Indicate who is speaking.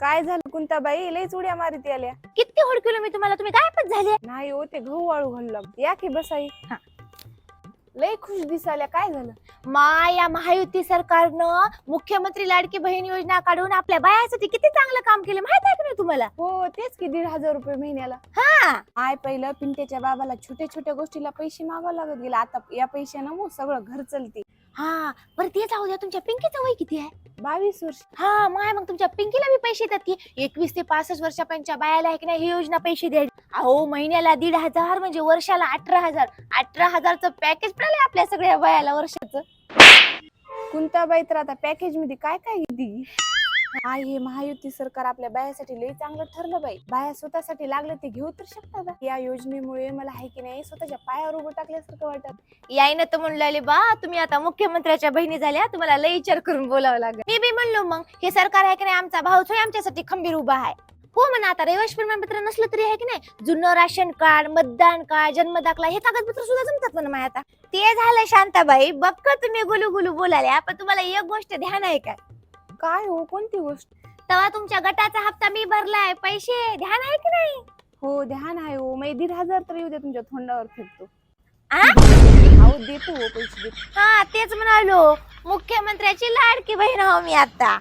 Speaker 1: काय झालं कुंताबाई? लईच उड्या मारित आल्या.
Speaker 2: किती हुडकलो मी तुम्हाला? तुम्ही गायबच झाले.
Speaker 1: नाही हो ते गहू वाळू घालू या की बसाई.
Speaker 2: हा.
Speaker 1: लई खुश दिसाल्या. काय झालं?
Speaker 2: मा या महायुती सरकारनं मुख्यमंत्री लाडकी बहीण योजना काढून आपल्या बायासाठी किती चांगलं काम केलं माहीत आहे का नाही तुम्हाला?
Speaker 1: हो तेच की दीड हजार रुपये महिन्याला.
Speaker 2: हा.
Speaker 1: आय पहिलं पिंट्याच्या बाबाला छोट्या छोट्या गोष्टीला पैसे मागावं लागत गेला. आता या पैशानं मग सगळं घर चलते.
Speaker 2: हा. बरं ते जाऊ द्या. तुमच्या पिंकीचं वय किती आहे?
Speaker 1: बावीस वर्ष.
Speaker 2: हा माय मग तुमच्या पिंकीला बी पैसे येतात की? एकवीस ते पासष्ट वर्षापर्यंतच्या बायाला आहे की नाही ही योजना पैसे द्यायची. अहो महिन्याला दीड हजार म्हणजे वर्षाला अठरा हजार. अठरा हजारचं पॅकेज पडलं आपल्या सगळ्या बायाला वर्षाचं.
Speaker 1: कुंताबाई तर आता पॅकेजमध्ये काय काय घेते आई हे महायुती सरकार आपल्या बायासाठी लई चांगलं ठरलं बाई. बाया स्वतःसाठी लागलं ते घेऊ तर शकतात या योजनेमुळे मला आहे की नाही स्वतःच्या पायावर उभं टाकल्यासारखं वाटत.
Speaker 2: यायनं तर म्हणलं बा तुम्ही आता मुख्यमंत्र्याच्या बहिणी झाल्या तुम्हाला लई विचार करून बोलावं लागेल. मी बी म्हणलो मग हे सरकार आहे की नाही? आमचा भाऊ होय आमच्यासाठी खंबीर उभा आहे. हो म्हणा आता रहिवासी प्रमाणपत्र नसलं तरी आहे की नाही? जुनं राशन कार्ड मतदान कार्ड जन्म दाखला हे कागदपत्र सुद्धा जमतात म्हणा माझ्या आता. ते झालं शांताबाई बघ तुम्ही गुलू गुलू बोलाल्या पण तुम्हाला एक गोष्ट ध्यान आहे का?
Speaker 1: काय हो कोणती गोष्ट?
Speaker 2: तेव्हा तुमच्या गटाचा हप्ता मी भरलाय पैसे ध्यान आहे की नाही?
Speaker 1: हो ध्यान आहे हो. मी दीड हजार तर येऊ दे तुमच्या तोंडावर
Speaker 2: आ?
Speaker 1: अहो देतो हो पैसे देतो.
Speaker 2: हा तेच म्हणालो. मुख्यमंत्र्याची लाडकी बहीण हो मी आता.